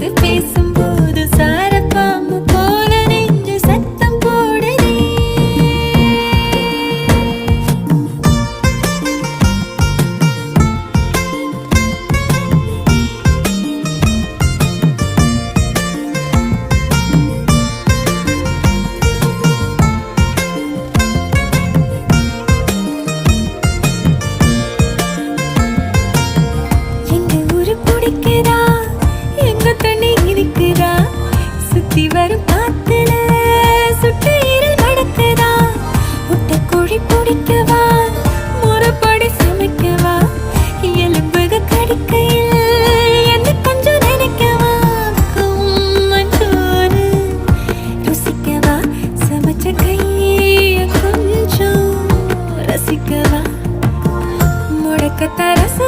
பார்த்து பேசும் ఒక తరసు